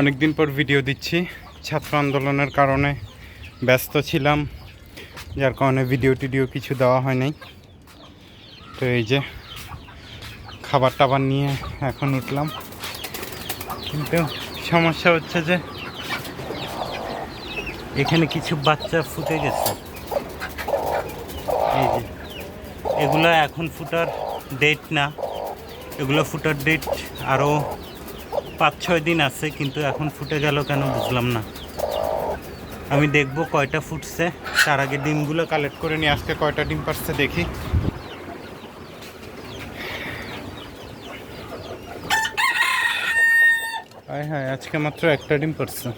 অনেক দিন পর ভিডিও দিচ্ছি। ছাত্র আন্দোলনের কারণে ব্যস্ত ছিলাম, যার কারণে ভিডিও টিডিও কিছু দেওয়া হয় নাই। তো এই যে খাবার টাবার নিয়ে এখন উঠলাম। কিন্তু সমস্যা হচ্ছে যে এখানে কিছু বাচ্চা ফুটে গেছে। এই যে, এগুলো এখন ফুটার ডেট না। এগুলো ফুটার ডেট আরও পাঁচ ছয় দিন আছে, কিন্তু এখন ফুটে গেল কেন বুঝলাম না। আমি দেখব কয়টা ফুটছে। তার আগে ডিমগুলো কালেক্ট করে নিয়ে আজকে কয়টা ডিম পারছে দেখি। হ্যাঁ হ্যাঁ আজকে মাত্র একটা ডিম পারছে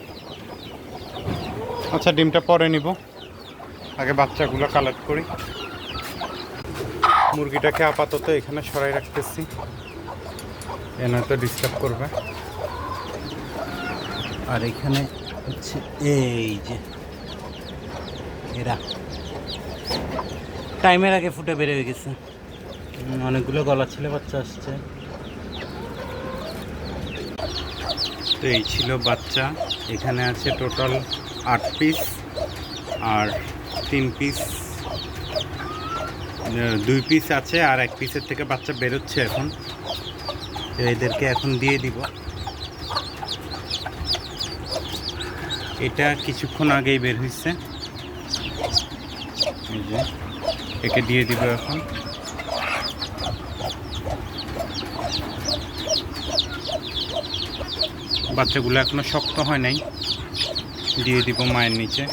আচ্ছা ডিমটা পরে নিব। আগে বাচ্চাগুলো কালেক্ট করি। মুরগিটাকে আপাতত এখানে সরাই রাখতেছি। এনে তো ডিস্টার্ব করবে। আর এখানে হচ্ছে এই যে, এরা। টাইমের আগে ফুটে বেড়ে গেছে। অনেকগুলো গলা ছেলে বাচ্চা আসছে। তো এই ছিল বাচ্চা। এখানে আছে টোটাল আট পিস আর তিন পিস দুই পিস আছে আর এক পিসের থেকে বাচ্চা বেরোচ্ছে এখন। এদেরকে এখন দিয়ে দিব। এটা কিছুক্ষণ আগেই বের হয়েছে একে দিয়ে দিব এখন। বাচ্চাগুলো এখনও শক্ত হয় নাই। দিয়ে দিব মায়ের নিচে।